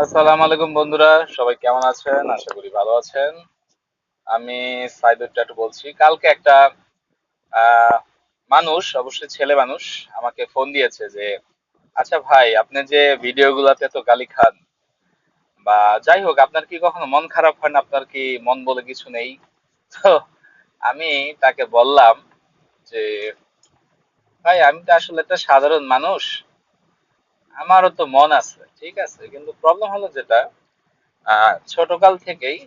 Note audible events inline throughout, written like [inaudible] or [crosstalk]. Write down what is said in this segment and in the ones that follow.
আসসালামু আলাইকুম বন্ধুরা, সবাই কেমন আছেন? আশা করি ভালো আছেন। আমি সাইদুর বলছি, কালকে একটা মানুষ, অবশ্যই ছেলে মানুষ, আমাকে ফোন দিয়েছে যে আচ্ছা ভাই, আপনি যে ভিডিওগুলোতে তো গালি খান, বা যাই হোক, আপনার কি কখনো মন খারাপ হয় না? আপনার কি মন বলে কিছু নেই? তো, আমি তাকে বললাম যে, ভাই, আমি তো আসলে একটা সাধারণ মানুষ আমারও তো মন আছে, ঠিক আছে? কিন্তু প্রবলেম হলো যেটা ছোটকাল থেকেই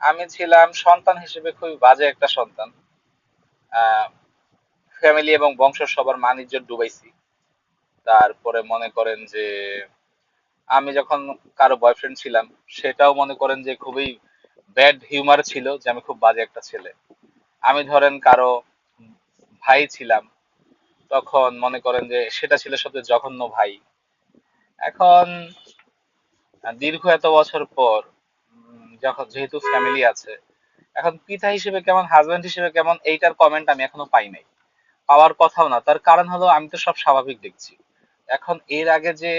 আমি ছিলাম সন্তান হিসেবে খুবই বাজে একটা সন্তান। ফ্যামিলি এবং বংশ সবার মানিজ্য ডুবাইছি। তারপরে মনে করেন যে, আমি যখন কারও বয়ফ্রেন্ড ছিলাম, সেটাও মনে করেন যে খুবই ব্যাড হিউমার ছিল যে আমি খুব বাজে একটা ছেলে। আমি ধরেন কারও ভাই ছিলাম, তখন মনে করেন যে সেটা ছিল সবচেয়ে জঘন্য ভাই। এখন দীর্ঘ এত বছর পর যখন যেহেতু ফ্যামিলি আছে, এখন পিতা হিসেবে কেমন হাজবেন্ড হিসেবে কেমন, এইটার কমেন্ট আমি এখনও পাই নাই। পাওয়ার কথাও না, তার কারণ হলো আমি তো সব স্বাভাবিক দেখছি। এখন এর আগে যে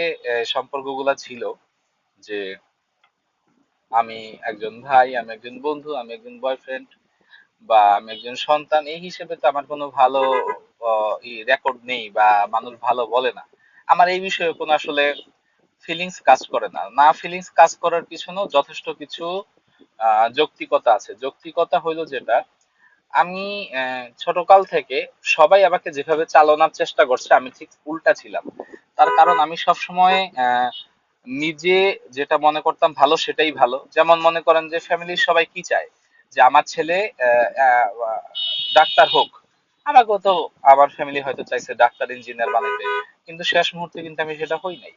সম্পর্কগুলা ছিল, যে আমি একজন ভাই, আমি একজন বন্ধু, আমি একজন বয়ফ্রেন্ড বা আমি একজন সন্তান, এই হিসেবে তো আমার কোনো ভালো রেকর্ড নেই বা মানুষ ভালো বলে না। আমার এই বিষয়ে কোনো আসলে ফিলিংস কাজ করে না। না ফিলিংস কাজ করার পিছনেও যথেষ্ট কিছু যৌক্তিকতা আছে। যৌক্তিকতা হইল যেটা আমি ছোটকাল থেকে সবাই আমাকে যেভাবে চালানোর চেষ্টা করছে আমি ঠিক উল্টা ছিলাম। তার কারণ আমি সবসময় আহ, নিজে যেটা মনে করতাম ভালো সেটাই ভালো। যেমন মনে করেন যে ফ্যামিলির সবাই কি চায়? যে আমার ছেলে ডাক্তার হোক। আমাকেও তো আমার ফ্যামিলি হয়তো চাইছে ডাক্তার ইঞ্জিনিয়ার বানাইতে। কিন্তু শেষ মুহূর্তে কিন্তু আমি সেটা হই নাই।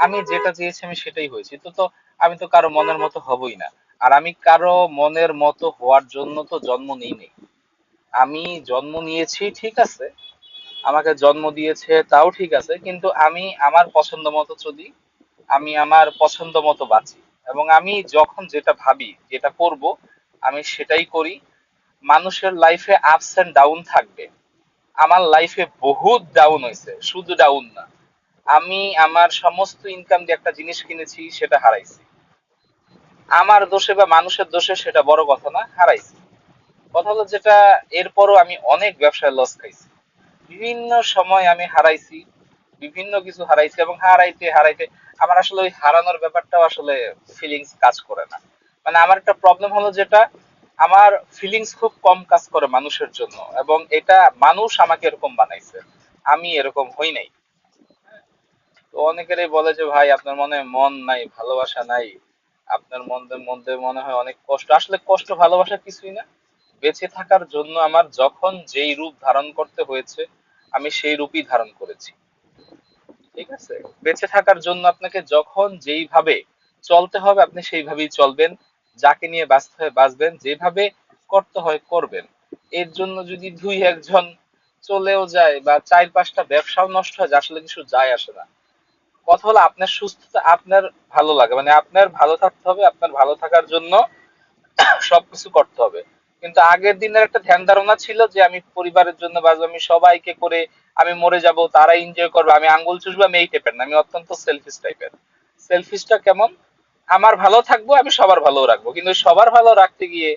আমি যেটা চেয়েছি আমি সেটাই হয়েছি। তো তো আমি তো কারও মনের মতো হবই না। আর আমি কারও মনের মতো হওয়ার জন্য তো জন্ম নিই নি। আমি জন্ম নিয়েছি ঠিক আছে, আমাকে জন্ম দিয়েছে তাও ঠিক আছে, কিন্তু আমি আমার পছন্দ মতো চলি আমি আমার পছন্দ মতো বাঁচি। এবং আমি যখন যেটা ভাবি, যেটা করব, আমি সেটাই করি। মানুষের লাইফে আপস এন্ড ডাউন থাকবে। আমার লাইফে বহুত ডাউন হয়েছে শুধু ডাউন না। আমি আমার সমস্ত ইনকাম দিয়ে একটা জিনিস কিনেছি, সেটা হারাইছি। আমার দোষে বা মানুষের দোষে সেটা বড় কথা না, হারাইছি। কথা হলো যেটা, এরপরও আমি অনেক ব্যবসায় লস খাইছি। বিভিন্ন সময় আমি হারাইছি, বিভিন্ন কিছু হারাইছি এবং হারাইতে হারাইতে আমার আসলে ওই হারানোর ব্যাপারটাও আসলে ফিলিংস কাজ করে না। মানে আমার একটা প্রবলেম হলো যেটা, আমার ফিলিংস খুব কম কাজ করে মানুষের জন্য এবং এটা মানুষ আমাকে এরকম বানাইছে, আমি এরকম হই নাই। তো অনেকেরই বলে যে, ভাই, আপনার মনে মন নাই, ভালোবাসা নাই। আপনার মধ্যে মধ্যে মনে হয় অনেক কষ্ট। আসলে কষ্ট, ভালোবাসা কিছুই না। বেঁচে থাকার জন্য আমার যখন যেই রূপ ধারণ করতে হয়েছে, আমি সেই রূপই ধারণ করেছি। ঠিক আছে? বেঁচে থাকার জন্য আপনাকে যখন যেইভাবে চলতে হবে, আপনি সেইভাবেই চলবেন। যাকে নিয়ে বাঁচতে হয় বাঁচবেন, যেভাবে করতে হয়, করবেন। এর জন্য যদি দুই একজন চলেও যায় বা চার পাঁচটা ব্যবসাও নষ্ট হয়, আসলে কিছু যায় আসে না। কথা হলো আপনার সুস্থতা, আপনার ভালো লাগে। মানে আপনার ভালো থাকতে হবে, আপনার ভালো থাকার জন্য [coughs] সবকিছু করতে হবে। কিন্তু আগের দিনের একটা ধ্যান ধারণা ছিল যে আমি পরিবারের জন্য বাঁচবো আমি সবাইকে করে আমি মরে যাব তারা এনজয় করবে, আমি আঙ্গুল চুষবো, আমি এই টাইপের না, আমি অত্যন্ত সেলফিশ টাইপের সেলফিশটা কেমন? আমার ভালো থাকব, আমি সবার ভালো রাখব। কিন্তু সবার ভালো রাখতে গিয়ে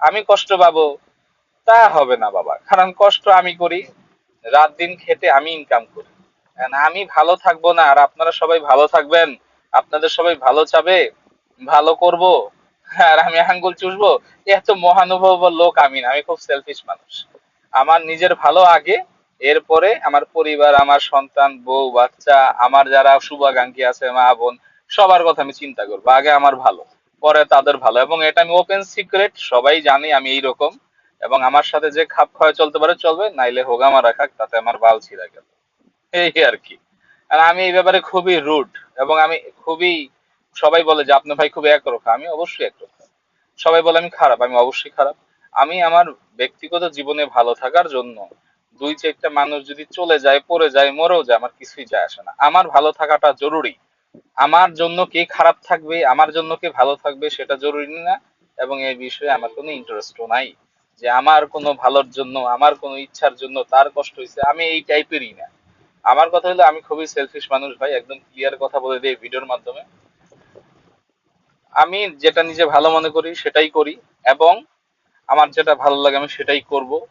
আমি কষ্ট পাবো, তা হবে না বাবা। কারণ কষ্ট আমি করি, রাত দিন খেতে আমি ইনকাম করি। আমি ভালো থাকব না, আর আপনারা সবাই ভালো থাকবেন। আপনাদের সবাই ভালো চাবে, ভালো করব, আর আমি আঙ্গুল চুষবো। এত মহানুভব লোক আমি না, আমি খুব সেলফিশ মানুষ। আমার নিজের ভালো আগে, এরপরে আমার পরিবার, আমার সন্তান, বউ, বাচ্চা, আমার যারা শুভাকাঙ্ক্ষী আছে, মা, বোন, সবার কথা আমি চিন্তা করব, আগে আমার ভালো, পরে তাদের ভালো, এবং এটা আমি ওপেন সিক্রেট সবাই জানে আমি এইরকম, এবং আমার সাথে যে খাপ খাওয়া চলতে পারে, চলবে, নাইলে হোগামা রাখাক, তাতে আমার বাল ছিঁড়া গেল। এই আর কি। আর আমি এই ব্যাপারে খুবই রুড এবং আমি খুবই, সবাই বলে যে আপনি ভাই খুবই একরোখা আমি অবশ্যই একরোখা সবাই বলে আমি খারাপ, আমি অবশ্যই খারাপ। আমি আমার ব্যক্তিগত জীবনে ভালো থাকার জন্য দুই চারটা মানুষ যদি চলে যায়, পড়ে যায়, মরেও যায়, আমার কিছুই যায় আসে না। আমার ভালো থাকাটা জরুরি। আমার জন্য কে খারাপ থাকবে, আমার জন্য কে ভালো থাকবে সেটা জরুরি না এবং এই বিষয়ে আমার কোনো ইন্টারেস্টও নাই। যে আমার কোনো ভালোর জন্য, আমার কোনো ইচ্ছার জন্য তার কষ্ট হয়েছে আমি এই টাইপেরই না। আমার কথা হলো, আমি খুবই সেলফিশ মানুষ ভাই, একদম ক্লিয়ার কথা বলে দিই ভিডিওর মাধ্যমে। আমি যেটা নিজে ভালো মনে করি, সেটাই করি এবং আমার যেটা ভালো লাগে, আমি সেটাই করব।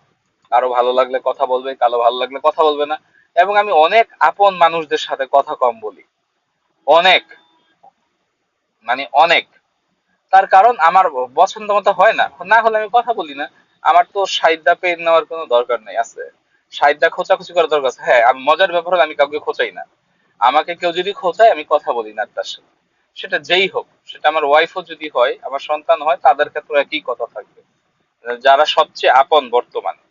কারও ভালো লাগলে কথা বলবে, কারও ভালো লাগলে কথা বলবে না। এবং আমি অনেক আপন মানুষদের সাথে কথা কম বলি। অনেক। মানে অনেক। তার কারণ আমার পছন্দ মতো হয় না। না হলে আমি কথা বলি না। আমার তো সাইডটা পেন নেওয়ার কোনো দরকার নেই, আছে। সাইডটা খোঁচাখুচি করার দরকার আছে। হ্যাঁ আমি মজার ব্যাপার হলে আমি কাউকে খোঁচাই না। আমাকে কেউ যদি খোঁচায়, আমি কথা বলি না তার সাথে। সেটা যেই হোক, সেটা আমার ওয়াইফও যদি হয়, আমার সন্তান হয়, তাদের ক্ষেত্রে একই কথা থাকবে। যারা সবচেয়ে আপন বর্তমানে,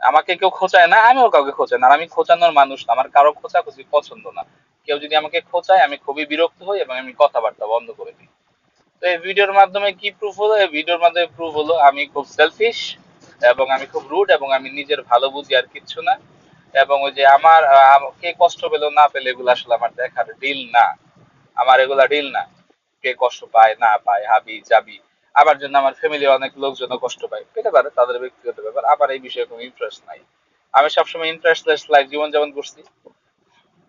আমাকে কেউ খোঁচায় না, আমিও কাউকে খোঁচাই না। আমি খোঁচানোর মানুষ না, আমার কারও খোঁচাখুচি পছন্দ না। কেউ যদি আমাকে খোঁচায়, আমি খুবই বিরক্ত হই এবং আমি কথাবার্তা বন্ধ করে দিই। তো এই ভিডিওর মাধ্যমে কি প্রুফ হলো? এই ভিডিওর মাধ্যমে প্রুফ হলো, আমি খুব সেলফিশ এবং আমি খুব রুড এবং আমি নিজের ভালো বুঝি আর কিচ্ছু না। এবং ওই যে আমার কে কষ্ট পেল না পেলে এগুলো আসলে আমার দেখার ডিল না। আমার এগুলা ডিল না। কে কষ্ট পায় না পায়, হাবি যাবি আমার জন্য আমার ফ্যামিলি অনেক লোকজন কষ্ট পায়। পেতে পারে, তাদের ব্যক্তিগত ব্যাপার। আমার এই বিষয়ে কোনো ইন্টারেস্ট নাই। আমি সবসময় ইন্টারেস্টলেস লাইফ জীবন যাপন করছি।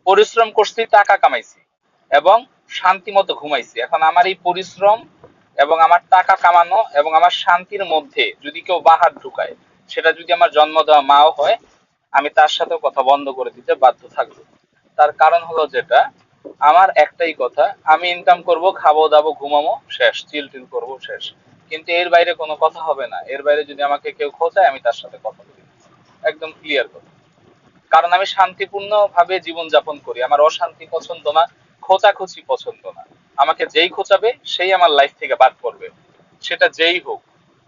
পরিশ্রম করছি, টাকা কামাইছি। এবং শান্তি মতো ঘুমাইছি। এখন আমার এই পরিশ্রম এবং আমার টাকা কামানো এবং আমার শান্তির মধ্যে যদি কেউ বাহার ঢুকায়, সেটা যদি আমার জন্ম দেওয়া মাও হয়, আমি তার সাথেও কথা বন্ধ করে দিতে বাধ্য থাকব। তার কারণ হলো যেটা, আমার একটাই কথা, আমি ইনকাম করব, খাব, দাবো, ঘুমাবো, শেষ চিল টিল করব, শেষ। কিন্তু এর বাইরে কোনো কথা হবে না। এর বাইরে যদি আমাকে কেউ খোঁজায় আমি তার সাথে কথা বলি। একদম ক্লিয়ার কথা। কারণ আমি শান্তিপূর্ণ ভাবে জীবন যাপন করি। আমার অশান্তি পছন্দ না, খোঁচাখুচি পছন্দ না। আমাকে যেই খোঁচাবে, সেই আমার লাইফ থেকে বাদ করবে সেটা যেই হোক,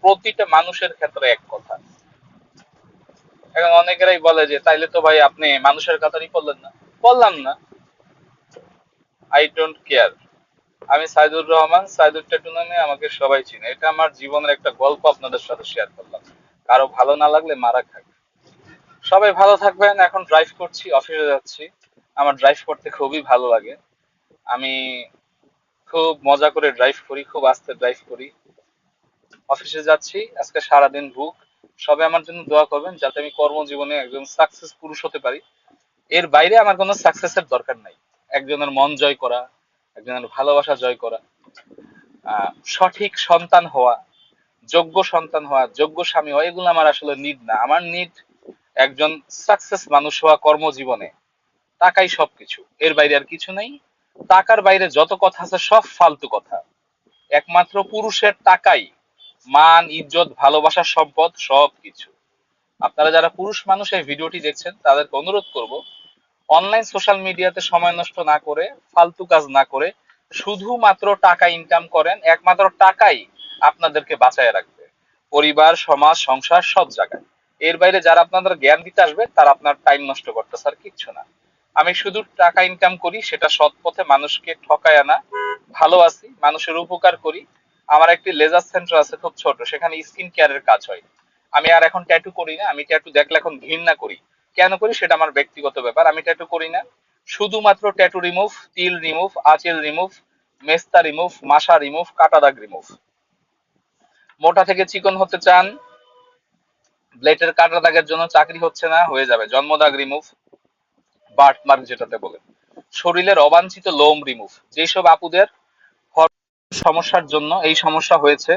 প্রতিটা মানুষের ক্ষেত্রে এক কথা। এখন অনেকেরাই বলে যে, তাইলে তো ভাই আপনি মানুষের কাতারই পড়লেন না। বললাম না। আই ডোন্ট কেয়ার আমি সাইদুর রহমান, সাইদুর ট্যাটু নামে আমাকে সবাই চিনে। এটা আমার জীবনের একটা গল্প আপনাদের সাথে শেয়ার করলাম। কারও ভালো না লাগলে মারা খাক। সবাই ভালো থাকবেন। এখন ড্রাইভ করছি অফিসে যাচ্ছি। আমার ড্রাইভ করতে খুবই ভালো লাগে। আমি খুব মজা করে ড্রাইভ করি, খুব আস্তে ড্রাইভ করি। অফিসে যাচ্ছি, আজকে সারাদিন ভুক। সবাই আমার জন্য দোয়া করবেন যাতে আমি কর্মজীবনে একজন সাকসেস পুরুষ হতে পারি। এর বাইরে আমার কোনো সাকসেসের দরকার নাই। একজনের মন জয় করা, একজনের ভালোবাসা জয় করা। সঠিক সন্তান হওয়া, যোগ্য সন্তান হওয়া, যোগ্য স্বামী হওয়া, এগুলো আমার আসলে নিড না। আমার নিড একজন সাকসেস মানুষ হওয়া কর্মজীবনে। টাকাই সবকিছু। এর বাইরে আর কিছু নেই। টাকার বাইরে যত কথা আছে সব ফালতু কথা। একমাত্র পুরুষের টাকাই মান, ইজ্জত, ভালোবাসা, সম্পদ, সবকিছু। আপনারা যারা পুরুষ মানুষ এই ভিডিওটি দেখছেন, তাদেরকে অনুরোধ করব, অনলাইন সোশ্যাল মিডিয়াতে সময় নষ্ট না করে, ফালতু কাজ না করে, শুধুমাত্র টাকা ইনকাম করেন, একমাত্র টাকাই আপনাদেরকে বাঁচায় রাখবে। পরিবার, সমাজ, সংসার, সব জায়গায়। এর বাইরে যারা আপনাদের জ্ঞান দিতে আসবে, তারা আপনার টাইম নষ্ট করতে স্যার কিচ্ছু না। আমি শুধু টাকা ইনকাম করি, সেটা সৎ পথে মানুষকে ঠকায় আনা। ভালো আছি, মানুষের উপকার করি। আমার একটি লেজার সেন্টার আছে খুব ছোট, সেখানে স্কিন কেয়ারের কাজ হয়। আমি আর এখন ট্যাটু করি না, আমি ট্যাটু দেখলে এখন ঘৃণা করি। কেন করি? সেটা আমার ব্যক্তিগত ব্যাপার, আমি ট্যাটু করি না। শুধুমাত্র ট্যাটু রিমুভ তিল রিমুভ আঁচিল রিমুভ মেস্তা রিমুভ মাসা রিমুভ কাটা দাগ রিমুভ মোটা থেকে চিকন হতে চান ব্লেটের কাটা দাগের জন্য চাকরি হচ্ছে না, হয়ে যাবে। জন্ম দাগ রিমুভ বার্ট মার্ক যেটাতে বলে। শরীরের অবাঞ্ছিত লোম রিমুভ। যেসব আপুদের সমস্যার জন্য এই সমস্যা হয়েছে